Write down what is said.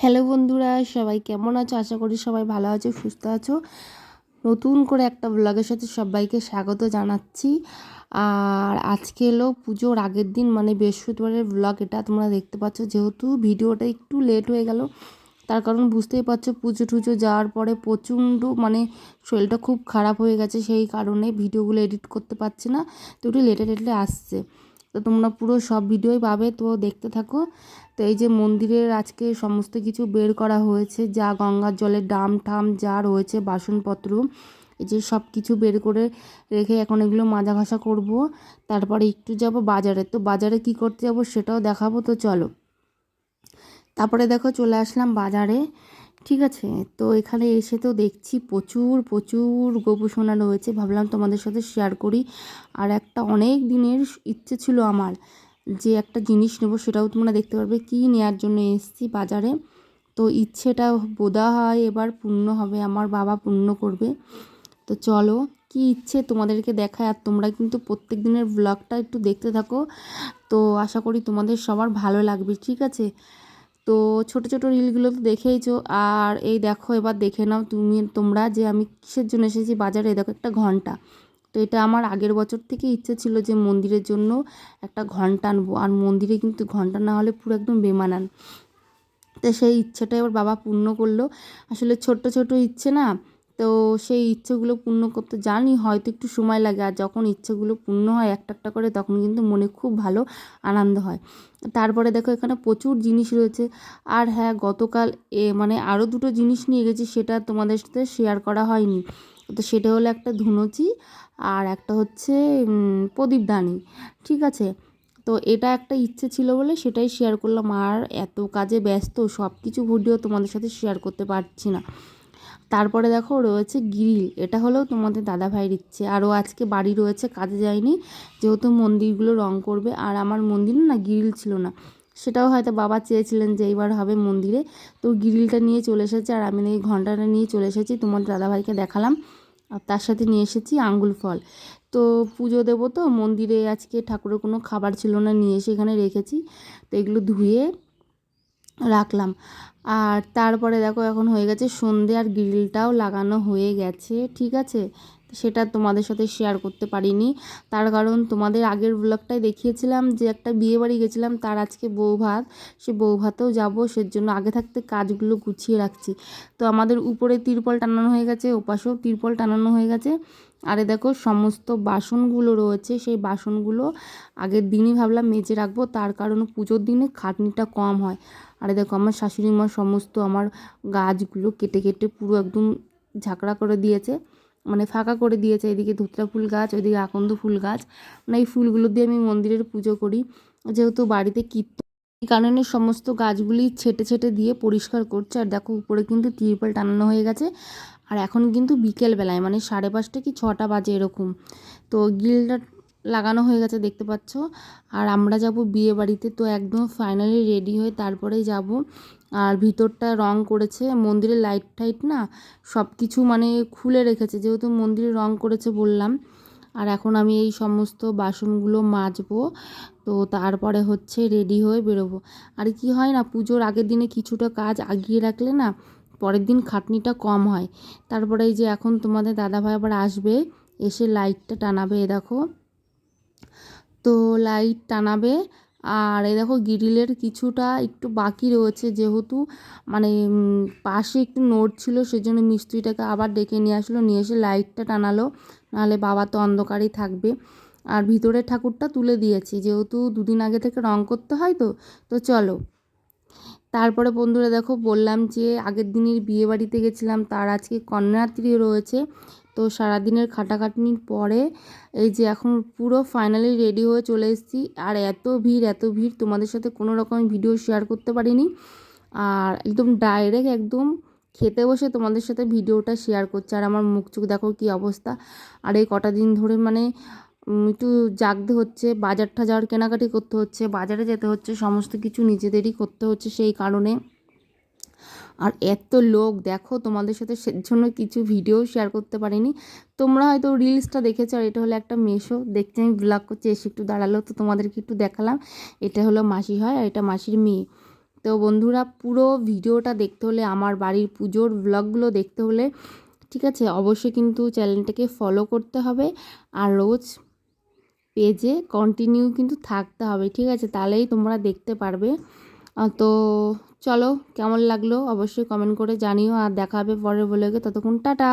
Hello বন্ধুরা, সবাই কেমন আছো? আশা করি সবাই ভালো আছো, সুস্থ আছো। নতুন করে একটা ব্লগের সাথে সবাইকে স্বাগত জানাচ্ছি। আর আজকে এলো পুজোর আগের দিন মানে বৃহস্পতিবারের ব্লগ এটা। তোমরা দেখতে পাচ্ছ, যেহেতু ভিডিওটা একটু লেট হয়ে গেল, তার কারণ বুঝতেই পারছ, পুজো টুজো যাওয়ার পরে প্রচণ্ড মানে শরীরটা খুব খারাপ হয়ে গেছে, সেই কারণে ভিডিওগুলো এডিট করতে পারছি না। তো একটু লেটে লেটে আসছে। তো তোমরা পুরো সব ভিডিওই পাবে, তো দেখতে থাকো। তো এই যে মন্দিরের আজকে সমস্ত কিছু বের করা হয়েছে, যা গঙ্গার জলের ডাম ঠাম যা রয়েছে, বাসনপত্র, এই যে সব কিছু বের করে রেখে এখন এগুলো মাজা ঘষা করব। তারপরে একটু যাব বাজারে, তো বাজারে কি করতে যাব সেটাও দেখাবো, তো চলো। তারপরে দেখো চলে আসলাম বাজারে। ঠিক আছে, তো এখানে এসে তো দেখছি প্রচুর প্রচুর গোপুসোনা রয়েছে ভাবলাম তোমাদের সাথে শেয়ার করি। আর একটা অনেক দিনের ইচ্ছে ছিল আমার যে একটা জিনিস নেব, সেটাও তোমরা দেখতে পারবে। কী নেওয়ার জন্য এসেছি বাজারে? তো ইচ্ছেটা বোধা হয় এবার পূর্ণ হবে, আমার বাবা পূর্ণ করবে। তো চলো, কি ইচ্ছে তোমাদেরকে দেখায়, আর তোমরা কিন্তু প্রত্যেক দিনের ব্লগটা একটু দেখতে থাকো। তো আশা করি তোমাদের সবার ভালো লাগবে, ঠিক আছে? তো ছোট ছোট রিলগুলো তো দেখেইছো। আর এই দেখো, এবার দেখে নাও তুমি, তোমরা যে আমি কিসের জন্য এসেছি বাজারে, দেখো একটা ঘণ্টা। তো এটা আমার আগের বছর থেকে ইচ্ছে ছিল যে মন্দিরের জন্য একটা ঘণ্টা আনব। আর মন্দিরে কিন্তু ঘণ্টা না হলে পুরো একদম বেমানান। তো সেই ইচ্ছেটা এবার বাবা পূর্ণ করল। আসলে ছোট্ট, ছোট ইচ্ছে না তো সেই ইচ্ছেগুলো পূর্ণ করতে জানি, হয়তো একটু সময় লাগে। আর যখন ইচ্ছেগুলো পূর্ণ হয় একটা একটা করে, তখন কিন্তু মনে খুব ভালো আনন্দ হয়। তারপরে দেখো এখানে প্রচুর জিনিস রয়েছে। আর হ্যাঁ গতকাল এ মানে আরও দুটো জিনিস নিয়ে গেছি, সেটা তোমাদের সাথে শেয়ার করা হয়নি। তো সেটা হলো একটা ধুনুচি আর একটা হচ্ছে প্রদীপদানি ঠিক আছে? তো এটা একটা ইচ্ছে ছিল বলে সেটাই শেয়ার করলাম। আর এত কাজে ব্যস্ত সব কিছু ভিডিও তোমাদের সাথে শেয়ার করতে পারছি না। তারপরে দেখো রয়েছে গ্রিল, এটা হলেও তোমাদের দাদা ভাইয়ের ইচ্ছে আরও আজকে বাড়ি রয়েছে, কাজে যায়নি, যেহেতু মন্দিরগুলো রং করবে। আর আমার মন্দির না গ্রিল ছিল না, সেটাও হয়তো বাবা চেয়েছিলেন যে এইবার হবে মন্দিরে। তো গ্রিলটা নিয়ে চলে এসেছে, আর আমি এই ঘন্টাটা নিয়ে চলে এসেছি তোমার দাদাভাইকে দেখালাম। আর তার সাথে নিয়ে এসেছি আঙ্গুল ফল। তো পুজো দেবো তো, মন্দিরে আজকে ঠাকুরের কোনো খাবার ছিল না, নিয়ে এসে এখানে রেখেছি। তো এগুলো ধুয়ে রাখলাম। আর তারপরে দেখো এখন হয়ে গেছে সন্ধে আর গ্রিলটাও লাগানো হয়ে গেছে, ঠিক আছে? সেটা তোমাদের সাথে শেয়ার করতে পারিনি। তার কারণ তোমাদের আগের ব্লগটাই দেখিয়েছিলাম যে একটা বিয়ে বাড়ি গেছিলাম, তার আজকে বউ ভাত। সে বউ ভাতেও যাব, সেজন্য আগে থাকতে কাজগুলো গুছিয়ে রাখছি। তো আমাদের উপরে তিরপল টানানো হয়ে গেছে, ওপাশেও তিরপল টানানো হয়ে গেছে। আরে দেখো, সমস্ত বাসনগুলো রয়েছে, সেই বাসনগুলো আগের দিনই ভাবলাম মেজে রাখব, তার কারণ পুজোর দিনে খাটনিটা কম হয়। আরে দেখো, আমার শাশুড়ি মা সমস্ত আমার গাছগুলো কেটে কেটে পুরো একদম ঝাঁকড়া করে দিয়েছে। মানে ফাঁকা করে দিয়েছে। এদিকে ধুতরা ফুল গাছ, ওইদিকে আকন্দ ফুল গাছ। মানে এই ফুলগুলো দিয়ে আমি মন্দিরের পুজো করি। যেহেতু বাড়িতে কীর্তন, এই কারণে সমস্ত গাছগুলি ছেটে ছেটে দিয়ে পরিষ্কার করছে। আর দেখো, উপরে কিন্তু তিরপল টানানো হয়ে গেছে। আর এখন কিন্তু বিকেলবেলায় মানে সাড়ে পাঁচটা কি ছটা বাজে এরকম। তো গিলটা লাগানো হয়ে গেছে, দেখতে পাচ্ছ। আর আমরা যাব বিয়ে বাড়িতে, তো একদম ফাইনালি রেডি হয়ে তারপরেই যাব। আর ভিতরটা রং করেছে, মন্দিরের লাইট টাইট না সব কিছু মানে খুলে রেখেছে, যেহেতু মন্দিরে রং করেছে বললাম। আর এখন আমি এই সমস্ত বাসনগুলো মাজবো, তো তারপরে হচ্ছে রেডি হয়ে বেরোবো। আর কি হয় না, পুজোর আগের দিনে কিছুটা কাজ আগিয়ে রাখলে না, পরের দিন খাটনিটা কম হয়। তারপরে এই যে এখন তোমাদের দাদাভাই আবার আসবে, এসে লাইটটা টানাবে, এ দেখো। তো লাইট টানাবে। আর এই দেখো গ্রিলের কিছুটা একটু বাকি রয়েছে যেহেতু মানে পাশে একটু নোট ছিল, সেজন্য মিস্ত্রিটাকে আবার ডেকে নিয়ে আসলো, নিয়ে এসে লাইটটা টানালো। নাহলে বাবা তো অন্ধকারই থাকবে। আর ভিতরের ঠাকুরটা তুলে দিয়েছি, যেহেতু দুদিন আগে থেকে রং করতে হয় তো তো চলো। তারপরে বন্ধুরা দেখো বললাম যে আগের দিনের বিয়ে বাড়িতে গেছিলাম, তার আজকে কন্যাত্রী রয়েছে। তো সারাদিনের খাটাখাটনির পরে এই যে এখন পুরো ফাইনালি রেডি হয়ে চলে এসেছি। আর এত ভিড় এত ভিড়, তোমাদের সাথে কোনো রকম ভিডিও শেয়ার করতে পারিনি। আর একদম ডাইরেক্ট একদম খেতে বসে তোমাদের সাথে ভিডিওটা শেয়ার করছে। আর আমার মুখ চুখ দেখো কী অবস্থা। আর এই কটা দিন ধরে মানে একটু জাগতে হচ্ছে বাজার টাজার কেনাকাটি করতে হচ্ছে, বাজারে যেতে হচ্ছে, সমস্ত কিছু নিজেদেরই করতে হচ্ছে সেই কারণে। আর এত লোক, দেখো তোমাদের সাথে জন্য কিছু ভিডিও শেয়ার করতে পারিনি। তোমরা হয়তো রিলসটা দেখেছ আর এটা হলো একটা মেশো। দেখতে আমি ব্লগ করছি, এসে একটু দাঁড়াল, তো তোমাদেরকে একটু দেখালাম। এটা হলো মাসি হয় আর এটা মাসির মেয়ে। তো বন্ধুরা, পুরো ভিডিওটা দেখতে হলে, আমার বাড়ির পুজোর ব্লগগুলো দেখতে হলে, ঠিক আছে, অবশ্যই কিন্তু চ্যানেলটাকে ফলো করতে হবে। আর রোজ পেজে কন্টিনিউ কিন্তু থাকতে হবে, ঠিক আছে? তাহলেই তোমরা দেখতে পারবে। তো চলো, কেমন লাগল? অবশ্যই কমেন্ট করে জানিও, আর দেখা হবে পরের বলে ততক্ষণ টাটা!